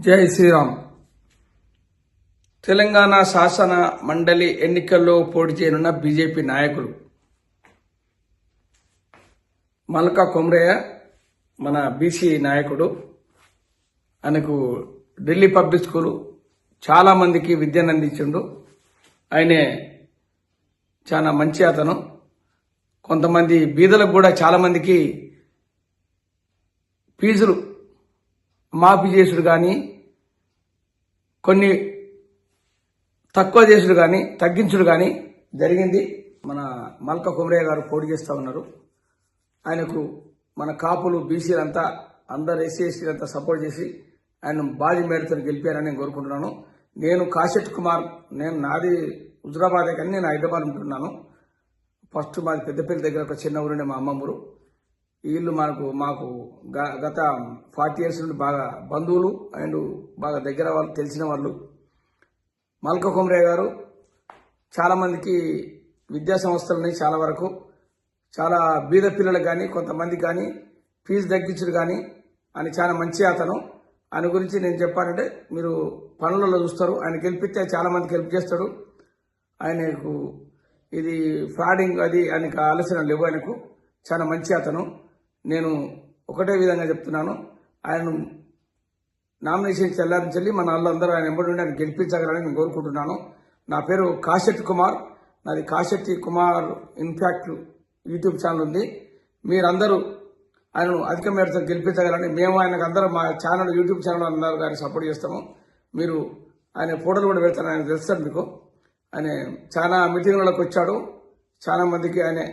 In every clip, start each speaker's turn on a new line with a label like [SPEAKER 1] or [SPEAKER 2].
[SPEAKER 1] జై శ్రీరామ్. తెలంగాణ శాసన మండలి ఎన్నికల్లో పోటీ చేయనున్న బీజేపీ నాయకులు. మల్కా కొమ్రయ్య మన బీసీ నాయకుడు. ఆయనకు ఢిల్లీ పబ్లిక్ స్కూలు చాలామందికి విద్యను అందించిండు ఆయనే చాలా మంచి అతను. కొంతమంది బీదలకు కూడా చాలామందికి ఫీజులు మాఫీ చేసుడు కానీ కొన్ని తక్కువ చేసుడు కానీ తగ్గించుడు కానీ జరిగింది. మన మల్క కుమరయ్య గారు పోటీ చేస్తూ ఉన్నారు. ఆయనకు మన కాపులు బీసీలంతా అందరు ఎస్సీ ఎస్టీలంతా సపోర్ట్ చేసి ఆయన బాజీ మేడతో గెలిపారని నేను కోరుకుంటున్నాను. నేను కాశెట్ కుమార్ నేను నాది హుజరాబాదే కానీ నేను హైదరాబాద్ ఉంటున్నాను. ఫస్ట్ మాది పెద్దపల్లి దగ్గర ఒక చిన్న ఊరుండే మా అమ్మమ్మూరు వీళ్ళు మనకు మాకు గ- గత ఫార్టీ ఇయర్స్ నుండి బాగా బంధువులు అండ్ బాగా దగ్గర వాళ్ళు తెలిసిన వాళ్ళు. మల్క కుమరే గారు చాలామందికి విద్యా సంస్థలని చాలా వరకు. చాలా బీద పిల్లలకు కానీ కొంతమందికి కానీ ఫీజు తగ్గించుడు కానీ అని చాలా మంచి అతను. ఆయన గురించి నేను చెప్పానంటే మీరు పనులలో చూస్తారు. ఆయన గెలిపిస్తే చాలా మందికి హెల్ప్ చేస్తాడు. ఆయనకు ఇది ఫ్రాడింగ్ అది ఆయనకు ఆలోచన లేవు. ఆయనకు చాలా మంచి అతను. నేను ఒకటే విధంగా చెప్తున్నాను. ఆయన నామినేషన్ చెల్లారించాలి మన వాళ్ళందరూ ఆయన ఎంబడి ఉండి ఆయన గెలిపించగలని నేను కోరుకుంటున్నాను. నా పేరు కాశెట్టి కుమార్. నాది Kasetti Kumar in fact YouTube channel ఉంది. మీరందరూ ఆయనను అధిక మేరతో గెలిపించగలని మేము ఆయనకు అందరం మా ఛానల్ యూట్యూబ్ ఛానల్ అందరూ గారిని సపోర్ట్ చేస్తాము. మీరు ఆయన ఫోటోలు కూడా పెడతాను ఆయన తెలుస్తాను మీకు. ఆయన చాలా మీటింగ్లకు వచ్చాడు. చాలా మందికి ఆయన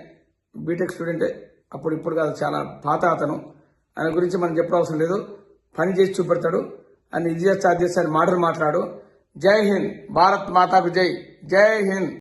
[SPEAKER 1] బీటెక్ స్టూడెంటే. అప్పుడు ఇప్పుడు కాదు చాలా పాత అతను. ఆయన గురించి మనం చెప్పవలసిన లేదు. పని చేసి చూపెడతాడు. అని ఇది చేస్తా అది చేస్తే అని మాటలు మాట్లాడు. జై హింద్ భారత్ మాతాకు జై. జై హింద్.